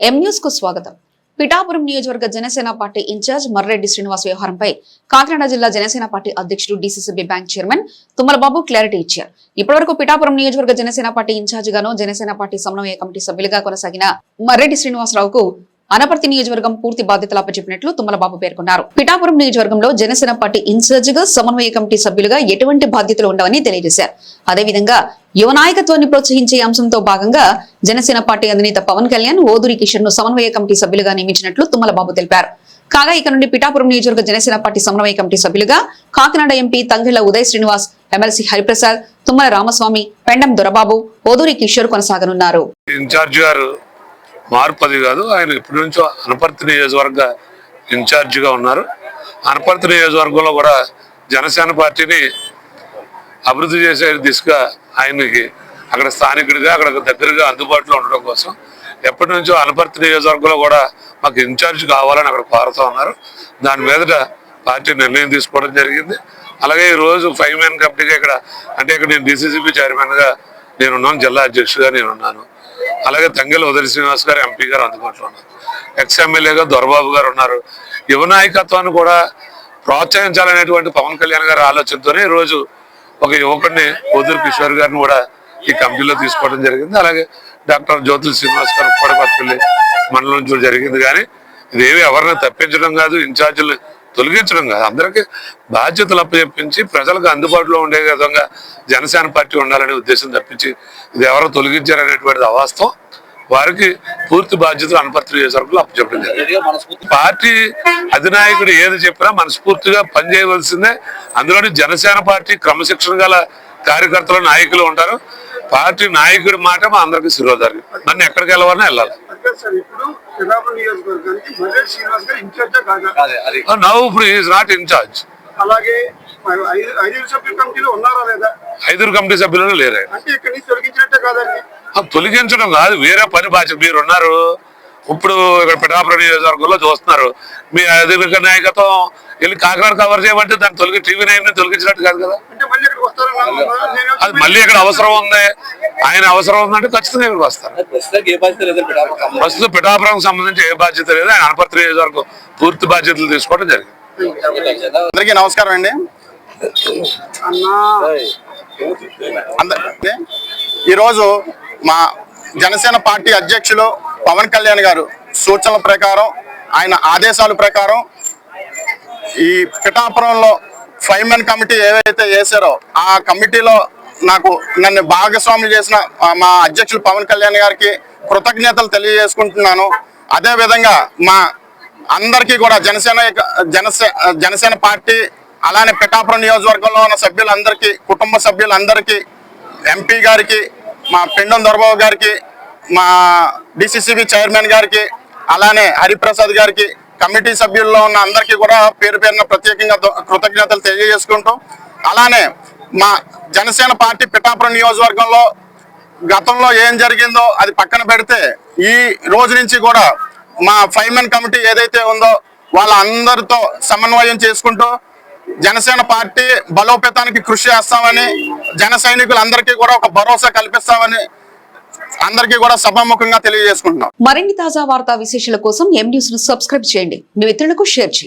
ఎం న్యూస్కు స్వాగతం. పిఠాపురం నియోజకవర్గ జనసేన పార్టీ ఇన్ఛార్జ్ మర్రెడ్డి శ్రీనివాస్ వ్యవహారంపై కాకినాడ జిల్లా జనసేన పార్టీ అధ్యక్షుడు DCCB bank chairman Thummalababu clarity ఇచ్చారు. ఇప్పటివరకు పిఠాపురం నియోజకవర్గ జనసేన పార్టీ ఇన్ఛార్జ్ గాను జనసేన పార్టీ సమన్వయ కమిటీ సభ్యులుగా కొనసాగిన మర్రెడ్డి శ్రీనివాసరావుకు అనపర్తి నియోజకవర్గం పూర్తి బాధ్యతలు అప్పచెప్పినట్లు తుమ్మలబాబు పేర్కొన్నారు. పిఠాపురం నియోజకవర్గంలో జనసేన పార్టీ ఇన్ఛార్జిగా సమన్వయ కమిటీ సభ్యులుగా ఎటువంటి బాధ్యతలు ఉండవని తెలియజేశారు. అదేవిధంగా యువ నాయకత్వాన్ని ప్రోత్సహించే అంశంతో భాగంగా జనసేన పార్టీ అధినేత పవన్ కళ్యాణ్ ఓదూరి కిషన్ను సమన్వయ కమిటీ సభ్యులుగా నియమించినట్లు తుమ్మలబాబు తెలిపారు. కాగా ఇక నుండి పిఠాపురం నియోజకవర్గ జనసేన పార్టీ సమన్వయ కమిటీ సభ్యులుగా కాకినాడ ఎంపీ తంగిళ్ళ ఉదయ్ శ్రీనివాస్ ఎమ్మెల్సీ హరిప్రసాద్ తుమ్మల రామస్వామి పెండం దొరబాబు ఓదూరి కిషోర్ కొనసాగనున్నారు. ఇన్ఛార్జ్ గారు మార్పు అది కాదు. ఆయన ఇప్పటి నుంచో అనపర్తి నియోజకవర్గ ఇన్ఛార్జిగా ఉన్నారు. అనపర్తి నియోజకవర్గంలో కూడా జనసేన పార్టీని అభివృద్ధి చేసే దిశగా ఆయనకి అక్కడ స్థానికుడిగా అక్కడ దగ్గరగా అందుబాటులో ఉండడం కోసం ఎప్పటి నుంచో అనపర్తి నియోజకవర్గంలో కూడా మాకు ఇన్ఛార్జ్ కావాలని అక్కడ కోరుతూ ఉన్నారు. దాని మీదట పార్టీ నిర్ణయం తీసుకోవడం జరిగింది. అలాగే ఈ రోజు ఫైవ్ మ్యాన్ కమిటీగా ఇక్కడ అంటే ఇక్కడ నేను డిసిసిబి చైర్మన్గా నేనున్నాను జిల్లా అధ్యక్షుడిగా నేనున్నాను. అలాగే తంగెల ఉదయ శ్రీనివాస్ గారు ఎంపీ గారు అందుబాటులో ఉన్నారు. ఎక్స్ ఎమ్మెల్యేగా దొరబాబు గారు ఉన్నారు. యువ నాయకత్వాన్ని కూడా ప్రోత్సహించాలనేటువంటి పవన్ కళ్యాణ్ గారి ఆలోచనతోనే ఈరోజు రోజు ఒక యువకుడిని ఓదూరు కిషోర్ గారిని కూడా ఈ కమిటీలో తీసుకోవడం జరిగింది. అలాగే డాక్టర్ జ్యోతుల శ్రీనివాస్ గారు ఉప్పడపల్లి మండలం నుంచి జరిగింది. కానీ ఇదేమి ఎవరిని తప్పించడం కాదు. ఇన్ఛార్జీలు తొలగించడం కాదు. అందరికీ బాధ్యతలు అప్పచెప్పించి ప్రజలకు అందుబాటులో ఉండే విధంగా జనసేన పార్టీ ఉండాలనే ఉద్దేశం తప్పించి ఇది ఎవరో తొలగించారనేటువంటిది అవాస్తవం. వారికి పూర్తి బాధ్యతలు అనపత్రి నియోజకవర్గంలో అప్పచెప్పడం జరిగింది. పార్టీ అధినాయకుడు ఏది చెప్పినా మనస్ఫూర్తిగా పనిచేయవలసిందే. అందులోని జనసేన పార్టీ క్రమశిక్షణ గల కార్యకర్తలు నాయకులు ఉంటారు. పార్టీ నాయకుడి మాట మా అందరికీ శిరోధారి నన్ను ఎక్కడికి వెళ్ళవాలని వెళ్ళాలి. నవ్ ఇప్పుడు ఈజ్ నాట్ ఇన్ఛార్జ్ అలాగే ఐదుగురు సభ్యుల కమిటీలో ఉన్నారా లేదా? ఐదుగురు కమిటీ సభ్యులను లేరు. తొలగించడం కాదు వేరే పని బాధ్యత. మీరు ఉన్నారు ఇప్పుడు ఇక్కడ పిఠాపురం నియోజకవర్గంలో చూస్తున్నారు. మీ అధికార నాయకత్వం వెళ్ళి కాకినాడ కవర్ చేయమంటే దాన్ని తొలగి టీవీ నైన్ తొలగించినట్టు కాదు కదా. అది మళ్ళీ ఇక్కడ అవసరం ఉంది. ఆయన అవసరం ఉందంటే ఖచ్చితంగా ఇక్కడికి వస్తారు. ప్రస్తుతం పిఠాపురం సంబంధించి ఏ బాధ్యత లేదు. ఆయన అనపర్తి నియోజకవర్గం పూర్తి బాధ్యతలు తీసుకోవడం జరిగింది. అందరికీ నమస్కారం అండి. ఈరోజు మా జనసేన పార్టీ అధ్యక్షులు పవన్ కళ్యాణ్ గారు సూచనల ప్రకారం ఆయన ఆదేశాల ప్రకారం ఈ పిఠాపురంలో ఫైవ్ మెన్ కమిటీ ఏవైతే వేసారో ఆ కమిటీలో నాకు నన్ను భాగస్వామి చేసిన మా అధ్యక్షులు పవన్ కళ్యాణ్ గారికి కృతజ్ఞతలు తెలియజేసుకుంటున్నాను. అదేవిధంగా మా అందరికీ కూడా జనసేన జనసే జనసేన పార్టీ అలానే పిఠాపురం నియోజకవర్గంలో ఉన్న సభ్యులందరికీ కుటుంబ సభ్యులందరికీ ఎంపీ గారికి మా పెండం దొరబాబు గారికి మా డిసిసిబి చైర్మన్ గారికి అలానే హరిప్రసాద్ గారికి కమిటీ సభ్యుల్లో ఉన్న అందరికీ కూడా పేరు పేరున ప్రత్యేకంగా కృతజ్ఞతలు తెలియజేసుకుంటూ అలానే మా జనసేన పార్టీ పిఠాపురం నియోజకవర్గంలో గతంలో ఏం జరిగిందో అది పక్కన పెడితే ఈ రోజు నుంచి కూడా మా ఫైవ్ మెన్ కమిటీ ఏదైతే ఉందో వాళ్ళ అందరితో సమన్వయం చేసుకుంటూ జనసేన పార్టీ బలోపేతానికి కృషి చేస్తామని జన సైనికులందరికీ కూడా ఒక భరోసా కల్పిస్తామని అందరికీ కూడా సభాముఖంగా తెలియజేసుకుంటున్నాం. మరిన్ని తాజా వార్తా విశేషాల కోసం ఎం న్యూస్ను సబ్స్క్రైబ్ చేయండి. మీ మిత్రులకు షేర్ చేయండి.